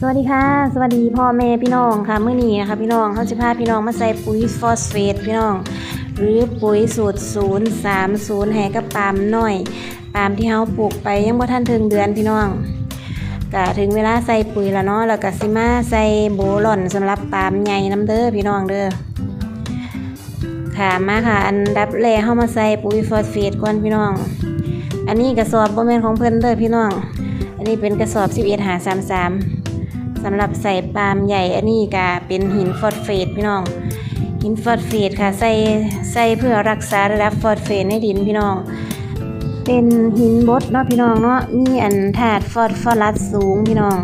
สวัสดีค่ะ สวัสดีพ่อแม่พี่น้องค่ะเมื้อนี้นะคะพี่น้องเขาจะพาพี่น้องมาใส่ปุ๋ยฟอสเฟตพี่น้อง หรือปุ๋ยสูตร030ให้กับปาล์มหน้อย ปาล์มที่เฮาปลูกไปยังบ่ทันถึงเดือนพี่น้องก็ถึงเวลาใส่ปุ๋ยแล้วเนาะแล้วก็สิมาใส่โบลอนสำหรับปาล์มใหญ่น้ำเด้อพี่น้องเด้อค่ะมาค่ะ อันดับแรกเฮามาใส่ปุ๋ยฟอสเฟตก่อนพี่น้อง อันนี้กระสอบโบ่แมนของเพิ่อนเด้อพี่น้อง อันนี้เป็นกระสอบ11หา33 สำหรับใส่ปาล์มใหญ่อันนี้ก็เป็นหินฟอสเฟตพี่น้อง หินฟอสเฟตค่ะใส่ใส่เพื่อรักษาระดับฟอสเฟตในดินพี่น้อง เป็นหินบดเนาะพี่น้องเนาะมีอันธาตุฟอสฟอรัสสูงพี่น้อง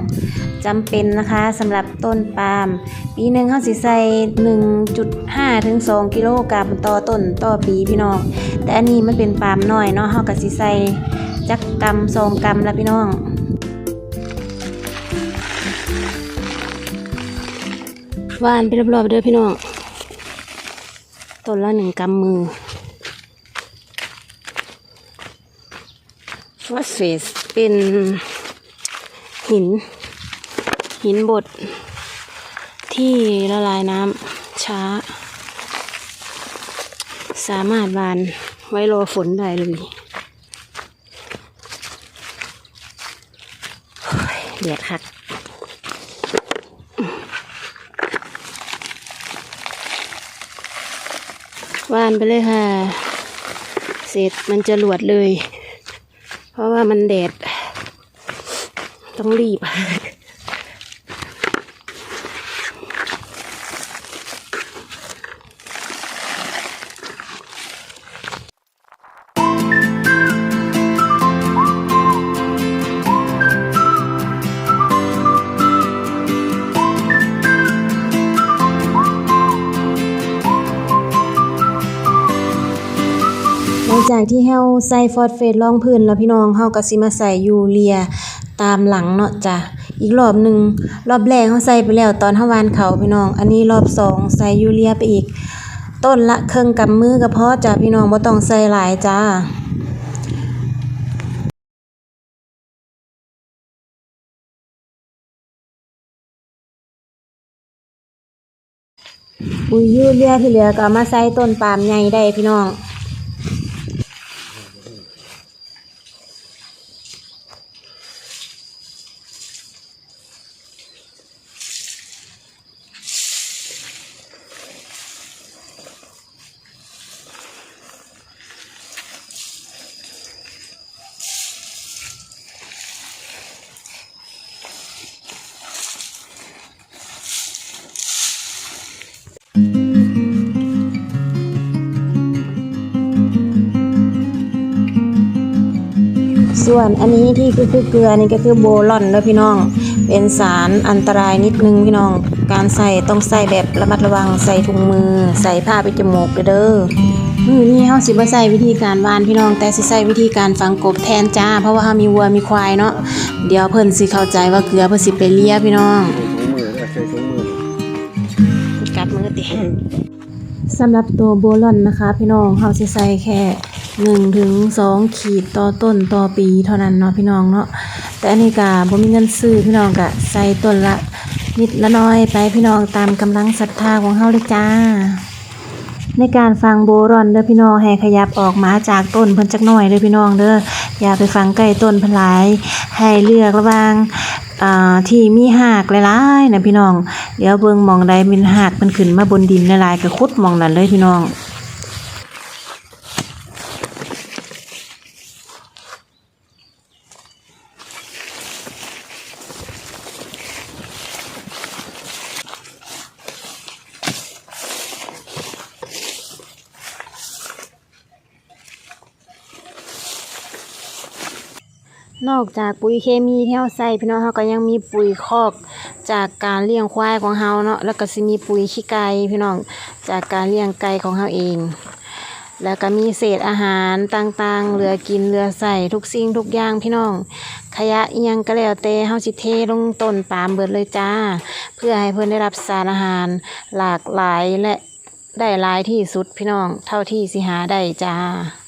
จำเป็นนะคะสำหรับต้นปาล์มปีหนึ่งเขาสิใส่1.5ถึง2กิโลกรัมต่อต้นต่อปีพี่น้อง แต่อันนี้มันเป็นปาล์มน้อยเนาะเขาก็สิใส่จักกรัมสองกรัมล้วพี่น้อง วานไปรอบๆเด้อพี่น้องต้นละหนึ่งกำมือฟอสเฟสเป็นหิน หินบดที่ละลายน้ำช้า สามารถหวานไว้รอฝนได้เลยโอ้ยเดือดคัก ว่านไปเลยค่ะ เสร็จมันจะหลวดเลย เพราะว่ามันแดด ต้องรีบ จากที่เฮาใส่ฟอสเฟตรองพื้นแล้วพี่น้องเฮาก็สิมาใส่ยูเรียตามหลังเนาะจ้ะอีกรอบหนึ่งรอบแรกเฮาใส่ไปแล้วตอนเฮาหวานเขาพี่น้อง อันนี้รอบสองใส่ยูเรียไปอีก ต้นละเครึ่งกำมือก็พอจ้ะพี่น้องบ่ต้องใส่หลายจ้าปุ๋ยยูเรียที่เหลือก็มาใส่ต้นปาล์มใหญ่ได้พี่น้อง ส่วนอันนี้ที่คือคือเกลือนี่ก็คือโบลอนเด้อพี่น้อง เป็นสารอันตรายนิดนึงพี่น้อง การใส่ต้องใส่แบบระมัดระวังใส่ถุงมือ ใส่ผ้าปิดจมูกเด้อเด้อมือนี้เฮาสิบ่ใส่วิธีการวานพี่น้องแต่สิใส่วิธีการฝังกบแทนจ้า เพราะว่าเฮามีวัวมีควายเนาะเดี๋ยวเพิ่นสิเข้าใจว่าเกลือเพิ่นสิไปเลียพี่น้องถุงมือใส่ถุงมือ สำหรับตัวโบลอนนะคะ พี่น้องเขาสิใส่แค่หนึ่งถึงสองขีดต่อต้นต่อปีเท่านั้นเนาะพี่น้องเนาะแต่อันนี้ก็บ่มีเงินซื้อพี่น้องก็ใส่ต้นละนิดละน้อยไปพี่น้องตามกำลังศรัทธาของเฮาเลยจ้า ในการฟังโบรอนเด้อพี่น้องให้ขยับออกมาจากต้นเพิ่นจักหน่อยเด้อพี่น้องเด้ออย่าไปฟังใกล้ต้นเพิ่นหลายให้เลือกระหว่างที่มีหากหลายๆนะพี่น้อง เดี๋ยวเบิ่งมองใดมีหากมันขึ้นมาบนดินหลายๆก็ขุดมองนั้นเลยพี่น้องนอกจากปุ๋ยเคมีที่เราใส่พี่น้องเราก็ยังมีปุ๋ยคอก จากการเลี้ยงควายของเราเนาะแล้วก็สิมีปุ๋ยขี้ไก่พี่น้องจากการเลี้ยงไก่ของเราเอง แล้วก็มีเศษอาหารต่างๆเหลือกินเหลือใส่ทุกสิ่งทุกอย่างพี่น้อง ขยะอิหยังก็แล้วแต่เฮาสิเทลงต้นปาล์มเบิดเลยจ้า เพื่อให้เพิ่อนได้รับสารอาหาร หลากหลายและได้หลายที่สุดพี่น้อง เท่าที่สิหาได้จ้า